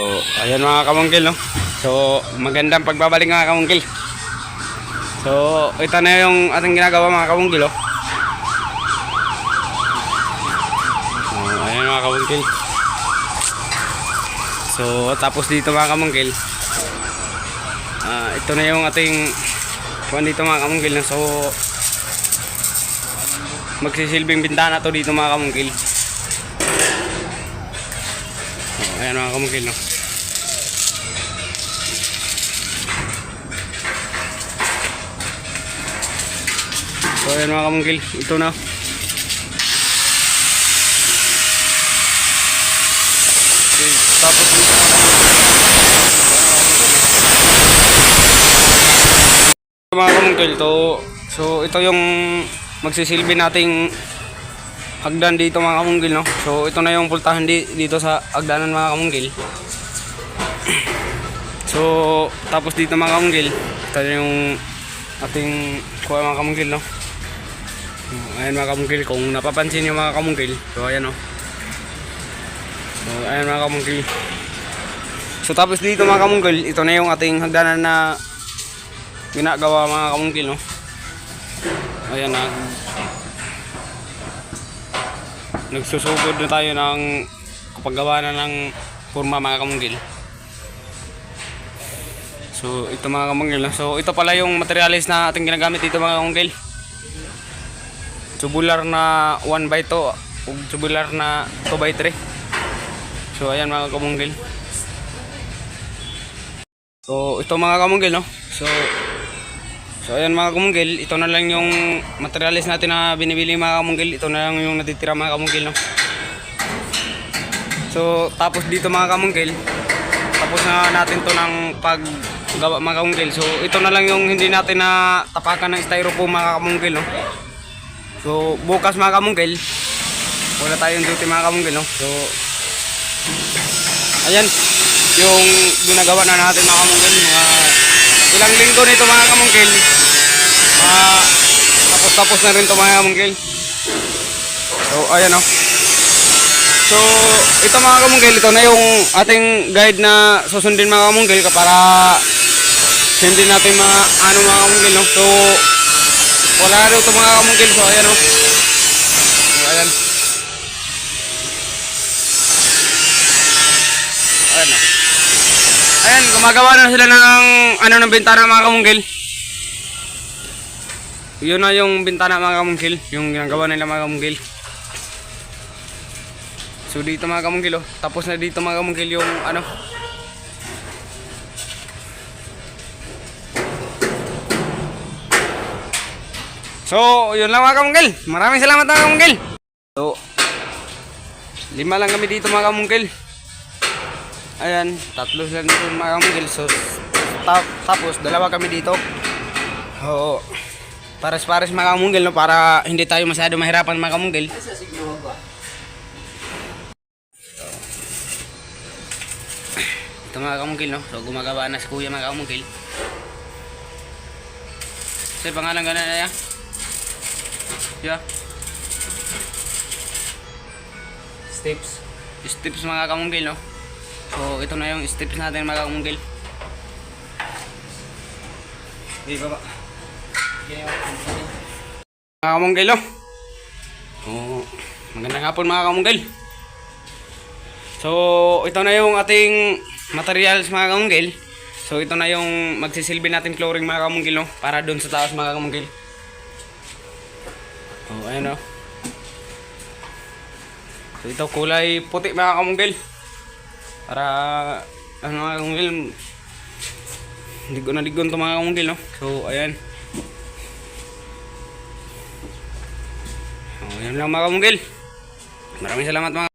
So, ayan mga kamungkil, no? So, magandang pagbabalik mga kamungkil. So, ito na yung ating ginagawa mga kamungkil, oh. So, ayan mga kamungkil. So, tapos dito mga kamungkil. Ah, ito na yung ating kuwan dito mga kamungkil? So, magsisilbing bintana to dito mga kamungkil. So, ayan mga kamungkil, no? So ayan mga kamungkil, ito na. Okay, tapos dito mga kamungkil to so ito yung magsisilbi nating hagdan dito mga kamungkil no? So ito na yung pultahan di, dito sa hagdanan mga kamungkil. So tapos dito mga kamungkil ito yung ating kuha mga kamungkil no ayan mga kamungkil kung napapansin yung mga kamungkil so ayan o so ayan mga kamungkil. So tapos dito mga kamungkil ito na yung ating hagdanan na ginagawa mga kamungkil no? Ayan na nagsusugod na tayo ng kapaggawa na ng forma mga kamungkil. So ito mga kamungkil no? so ito pala yung materialis na ating ginagamit dito mga kamungkil tubular na 1 by 2 o tubular na 2 by 3 so ayan mga kamungkil so ito mga kamungkil no so So ayan mga kamunggil, ito na lang yung materialis natin na binibili mga kamunggil. Ito na lang yung natitira mga kamunggil. No? So tapos dito mga kamunggil, tapos na natin to ng paggawa mga kamunggil. So ito na lang yung hindi natin na tapakan ng styrofoam mga kamunggil. No? So bukas mga kamunggil, wala tayong duty mga kamunggil. No? So ayan, yung ginagawa na natin mga kamunggil. Mga ilang linggo nito mga kamungkil ah tapos tapos na rin to mga kamungkil so ayan o so ito mga kamungkil ito na yung ating guide na susundin mga kamungkil para hindi natin ma ano mga kamungkil no? so wala na ito mga kamungkil so ayan o so ayan ayan o Ayan, gumagawa na sila ng ano ng bintana mga kamungkil. Yun na yung bintana mga kamungkil, yung ginagawa nila mga kamungkil. So dito mga kamungkil oh, tapos na dito mga kamungkil yung ano. So, yun lang mga kamungkil. Maraming salamat mga kamungkil. So, lima lang kami dito mga kamungkil. Ayan, tatlo sila dito mga kamungkil. So, ta- tapos dalawa kami dito. Oo. Pares-pares mga kamungkil no para hindi tayo masyado mahirapan mga kamungkil. Ito mga kamungkil no. So gumagawa na si kuya mga kamungkil. Sa pangalan ka na na ya? Yeah. Steps. Steps mga kamungkil no. So ito na yung steps natin mga kamungkil. Di ba ba? Mga kamungkil no. Oh, magandang hapon mga kamungkil. So ito na yung ating materials mga kamungkil. So ito na yung magsisilbi natin flooring mga kamungkil no. Para doon sa taas mga kamungkil. Oh, ayan no. So ito kulay puti mga kamungkil. Para ano mga kamungkil Ligon na ligon to mga kamungkil no. So ayan. Oh, yan lang mga kamungkil. Maraming salamat mga